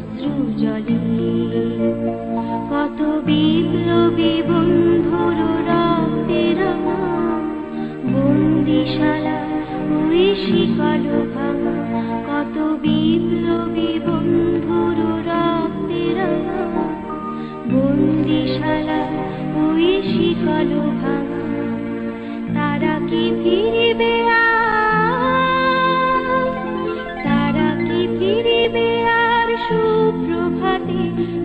অশ্রু জলে কত বিপ্লবী বন্ধুর রাতে বন্দিশালা ওই শিকল কত বিপ্লবী বন্ধুর রাতে বন্দিশালা ওই শিকল ভাঙা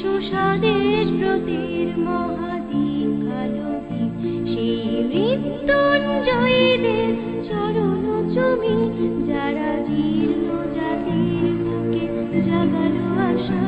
সুসাদের ব্রতের মহাদিক কালদীপ সেই মৃত্যুঞ্জয়ী দেব চরণ চুমি, যারা জীর্ণ জাতির বুকে জাগালো আশা।